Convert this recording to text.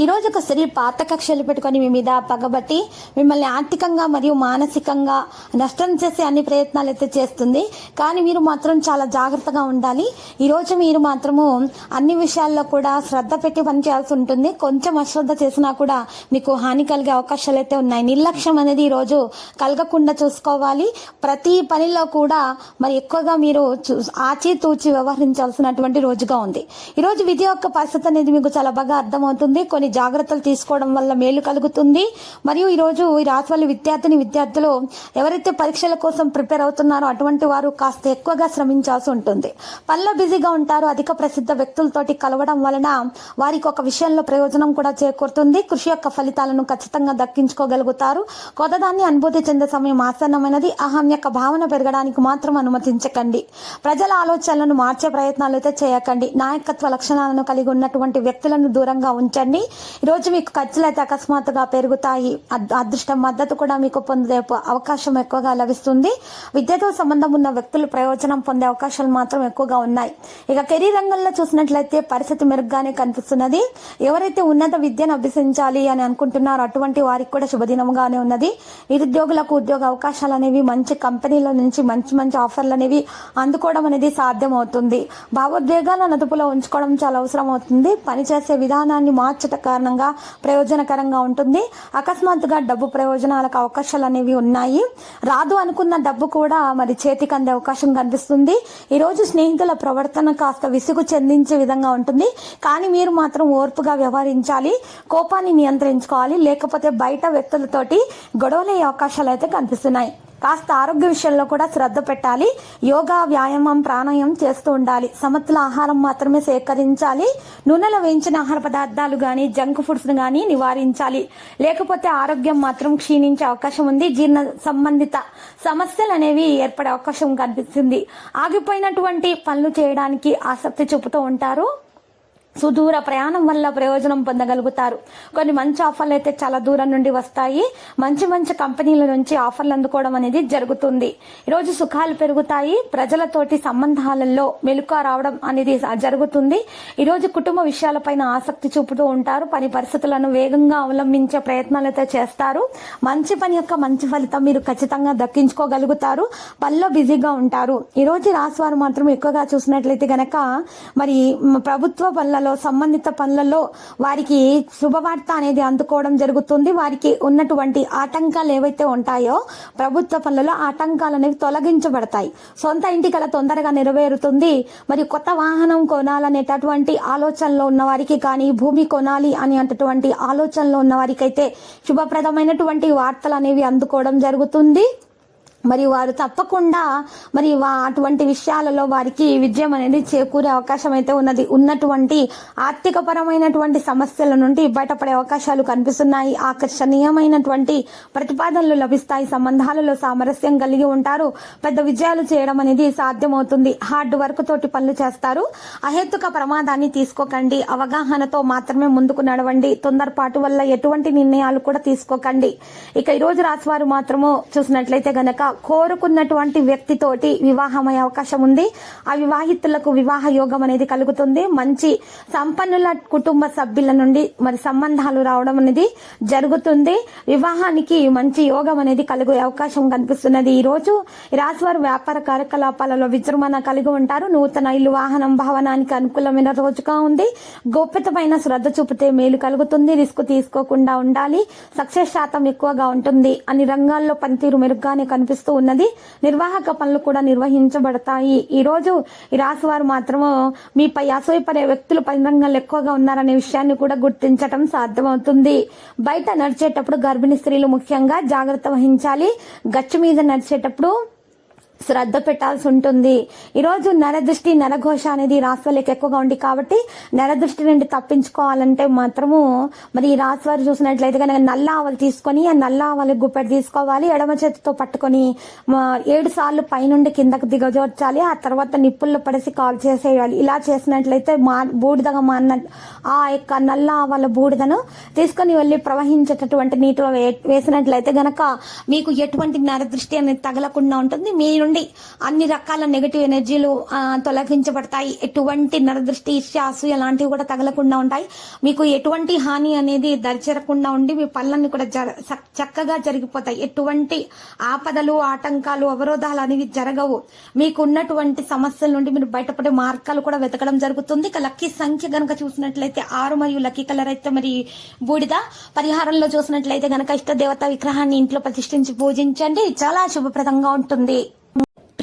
ఈరోజు ఒక స్త్రీ పాత కక్షలు పెట్టుకొని మీ మీద పగబట్టి మిమ్మల్ని ఆర్థికంగా మరియు మానసికంగా నష్టం చేసే అన్ని ప్రయత్నాలు అయితే చేస్తుంది. కానీ మీరు మాత్రం చాలా జాగ్రత్తగా ఉండాలి. ఈరోజు మీరు మాత్రము అన్ని విషయాల్లో కూడా శ్రద్ధ పెట్టి పనిచేయాల్సి ఉంటుంది. కొంచెం అశ్రద్ధ చేసినా కూడా మీకు హాని కలిగే అవకాశాలు అయితే ఉన్నాయి. నిర్లక్ష్యం అనేది ఈ రోజు కలగకుండా చూసుకోవాలి. ప్రతి పనిలో కూడా మరి ఎక్కువగా మీరు చూ- ఆచితూచి వ్యవహరించాల్సినటువంటి రోజుగా ఉంది. ఈరోజు విద్య యొక్క పరిస్థితి అనేది మీకు చాలా బాగా అర్థమవుతుంది. కొన్ని జాగ్రత్తలు తీసుకోవడం వల్ల మేలు కలుగుతుంది. మరియు ఈరోజు ఈ రాశి విద్యార్థిని విద్యార్థులు ఎవరైతే పరీక్షల కోసం ప్రిపేర్ అవుతున్నారో అటువంటి వారు కాస్త ఎక్కువగా శ్రమించాల్సి ఉంటుంది. పనిలో బిజీగా ఉంటారు. అధిక ప్రసిద్ధ వ్యక్తులతోటి కలవడం వలన వారికి ఒక విషయంలో ప్రయోజనం కూడా చేకూరుతుంది. కృషి యొక్క ఫలితాలను ఖచ్చితంగా దక్కించుకోగలుగుతారు. కొత్తదాన్ని అనుభూతి చెందే సమయం ఆసన్నమైనది. అహం యొక్క భావన పెరగడానికి మాత్రం అనుమతించకండి. ప్రజల ఆలోచనలను మార్చే ప్రయత్నాలు అయితే చేయకండి. నాయకత్వ లక్షణాలను కలిగి ఉన్నటువంటి వ్యక్తులను దూరంగా ఉంచండి. ఈరోజు రోజు మీకు ఖర్చులు అయితే అకస్మాత్తుగా పెరుగుతాయి. అద్- అదృష్టం మద్దతు కూడా మీకు పొందే అవకాశం ఎక్కువగా లభిస్తుంది. విద్యతో సంబంధం ఉన్న వ్యక్తులు ప్రయోజనం పొందే అవకాశాలు మాత్రం ఎక్కువగా ఉన్నాయి. ఇక కెరీర్ రంగంలో చూసినట్లయితే పరిస్థితి మెరుగ్గానే కనిపిస్తున్నది. ఎవరైతే ఉన్నత విద్యను అభ్యసించాలి అని అనుకుంటున్నారో అటువంటి వారికి కూడా శుభదినంగానే ఉన్నది. నిరుద్యోగులకు ఉద్యోగ అవకాశాలు అనేవి మంచి కంపెనీల నుంచి మంచి మంచి ఆఫర్లు అనేవి అందుకోవడం అనేది సాధ్యమవుతుంది. భావోద్వేగాలను అదుపులో ఉంచుకోవడం చాలా అవసరం అవుతుంది పనిచేసే విధానాన్ని మార్చట కారణంగా ప్రయోజనకరంగా ఉంటుంది. అకస్మాత్తుగా డబ్బు ప్రయోజనాలకు అవకాశాలు అనేవి ఉన్నాయి. రాదు అనుకున్న డబ్బు కూడా మరి చేతికి అందే అవకాశం కనిపిస్తుంది. ఈరోజు స్నేహితుల ప్రవర్తన కాస్త విసుగు చెందించే విధంగా ఉంటుంది. కానీ మీరు మాత్రం ఓర్పుగా వ్యవహరించాలి. కోపాన్ని నియంత్రించుకోవాలి. లేకపోతే బయట వ్యక్తులతోటి గొడవలయ్యే అవకాశాలు అయితే కనిపిస్తున్నాయి. కాస్త ఆరోగ్య విషయంలో కూడా శ్రద్ధ పెట్టాలి. యోగా వ్యాయామం ప్రాణాయామం చేస్తూ ఉండాలి. సమతుల ఆహారం మాత్రమే సేకరించాలి. నూనెలో వేయించిన ఆహార పదార్థాలు కానీ జంక్ ఫుడ్స్ కానీ నివారించాలి. లేకపోతే ఆరోగ్యం మాత్రం క్షీణించే అవకాశం ఉంది. జీర్ణ సంబంధిత సమస్యలు అనేవి ఏర్పడే అవకాశం కనిపిస్తుంది. ఆగిపోయినటువంటి పనులు చేయడానికి ఆసక్తి చూపుతూ ఉంటారు. సుదూర ప్రయాణం వల్ల ప్రయోజనం పొందగలుగుతారు. కొన్ని మంచి ఆఫర్లు అయితే చాలా దూరం నుండి వస్తాయి. మంచి మంచి కంపెనీల నుంచి ఆఫర్లు అందుకోవడం అనేది జరుగుతుంది. ఈరోజు సుఖాలు పెరుగుతాయి. ప్రజలతోటి సంబంధాలలో మెలుక రావడం అనేది జరుగుతుంది. ఈరోజు కుటుంబ విషయాలపైన ఆసక్తి చూపుతూ ఉంటారు. పని పరిస్థితులను వేగంగా అవలంబించే ప్రయత్నాలు అయితే చేస్తారు. మంచి పని యొక్క మంచి ఫలితం మీరు ఖచ్చితంగా దక్కించుకోగలుగుతారు. పనిలో బిజీగా ఉంటారు. ఈరోజు రోజు రాశి వారు మాత్రం ఎక్కువగా చూసినట్లయితే గనక మరి ప్రభుత్వ పనుల పనులలో సంబంధిత పనులలో వారికి శుభవార్త అనేది అందుకోవడం జరుగుతుంది. వారికి ఉన్నటువంటి ఆటంకాలు ఏవైతే ఉంటాయో ప్రభుత్వ పనులలో ఆటంకాలు అనేవి తొలగించబడతాయి. సొంత ఇంటి కళ తొందరగా నెరవేరుతుంది. మరియు కొత్త వాహనం కొనాలనేటటువంటి ఆలోచనలో ఉన్న వారికి కానీ భూమి కొనాలి అని అనేటటువంటి ఆలోచనలో ఉన్న వారికైతే శుభప్రదమైనటువంటి వార్తలు అనేవి అందుకోవడం జరుగుతుంది. మరి వారు తప్పకుండా మరి వా అటువంటి విషయాలలో వారికి విజయం అనేది చేకూరే అవకాశం అయితే ఉన్నది. ఉన్నటువంటి ఆర్థిక పరమైనటువంటి సమస్యల నుండి బయటపడే అవకాశాలు కనిపిస్తున్నాయి. ఆకర్షణీయమైనటువంటి ప్రతిపాదనలు లభిస్తాయి. సంబంధాలలో సామరస్యం కలిగి ఉంటారు. పెద్ద విజయాలు చేయడం అనేది సాధ్యమవుతుంది. హార్డ్ వర్క్ తోటి పనులు చేస్తారు. అహేతుక ప్రమాదాన్ని తీసుకోకండి. అవగాహనతో మాత్రమే ముందుకు నడవండి. తొందరపాటు వల్ల ఎటువంటి నిర్ణయాలు కూడా తీసుకోకండి. ఇక ఈ రోజు రాసివారు మాత్రము చూసినట్లయితే గనక కోరుకున్నటువంటి వ్యక్తితోటి వివాహమయ్యే అవకాశం ఉంది. ఆ వివాహితులకు వివాహ యోగం అనేది కలుగుతుంది. మంచి సంపన్నుల కుటుంబ సభ్యుల నుండి మరి సంబంధాలు రావడం అనేది జరుగుతుంది. వివాహానికి మంచి యోగం అనేది కలిగే అవకాశం కనిపిస్తున్నది. ఈ రోజు రాశివారు వ్యాపార కార్యకలాపాలలో విజృంభణ కలిగి ఉంటారు. నూతన ఇల్లు వాహనం భవనానికి అనుకూలమైన రోజుగా ఉంది. గోప్యతమైన శ్రద్ధ చూపితే మేలు కలుగుతుంది. రిస్క్ తీసుకోకుండా ఉండాలి. సక్సెస్ శాతం ఎక్కువగా ఉంటుంది. అన్ని రంగాల్లో పనితీరు మెరుగ్గానే కనిపిస్తుంది. కనిపిస్తూ ఉన్నది. నిర్వాహక పనులు కూడా నిర్వహించబడతాయి. ఈ రోజు ఈ రాశి వారు మాత్రము మీపై అసూయపడే వ్యక్తులు పని రంగంలో ఎక్కువగా ఉన్నారనే విషయాన్ని కూడా గుర్తించటం సాధ్యమవుతుంది. బయట నడిచేటప్పుడు గర్భిణీ స్త్రీలు ముఖ్యంగా జాగ్రత్త వహించాలి. గచ్చు మీద నడిచేటప్పుడు శ్రద్ధ పెట్టాల్సి ఉంటుంది. ఈరోజు నరదృష్టి నరఘోష అనేది రాశి వాళ్ళకి ఎక్కువగా ఉంది కాబట్టి నరదృష్టి నుండి తప్పించుకోవాలంటే మాత్రము మరి ఈ రాశి వారు చూసినట్లయితే కనుక నల్ల ఆవలు తీసుకొని ఆ నల్ల ఆవలు గుప్పెడు తీసుకోవాలి. ఎడమ చేతితో పట్టుకొని ఏడు సార్లు పైనుండి కిందకు దిగజోర్చాలి. ఆ తర్వాత నిప్పుల్లో పడేసి కాల్ చేసేయాలి. ఇలా చేసినట్లయితే మా బూడిదగా మాన్న ఆ యొక్క నల్ల ఆవల బూడిదను తీసుకొని వెళ్ళి ప్రవహించేటటువంటి నీటిలో వే- వేసినట్లయితే గనక మీకు ఎటువంటి నరదృష్టి అనేది తగలకుండా ఉంటుంది. మీ నుండి అన్ని రకాల నెగటివ్ ఎనర్జీలు తొలగించబడతాయి. ఎటువంటి నరదృష్టి ఇష్ట అసూయ కూడా తగలకుండా ఉంటాయి. మీకు ఎటువంటి హాని అనేది దరిచేరకుండా ఉండి మీ పనులన్నీ కూడా జర- చక్కగా జరిగిపోతాయి. ఎటువంటి ఆపదలు ఆటంకాలు అవరోధాలు అనేవి జరగవు. మీకు ఉన్నటువంటి సమస్యల నుండి మీరు బయటపడే మార్గాలు కూడా వెతకడం జరుగుతుంది. ఇక లక్కీ సంఖ్య గనక చూసినట్లయితే ఆరు మరియు లక్కీ కలర్ అయితే మరి బూడిద. పరిహారంలో చూసినట్లయితే గనక ఇష్ట దేవత విగ్రహాన్ని ఇంట్లో ప్రతిష్ఠించి పూజించండి. చాలా శుభప్రదంగా ఉంటుంది.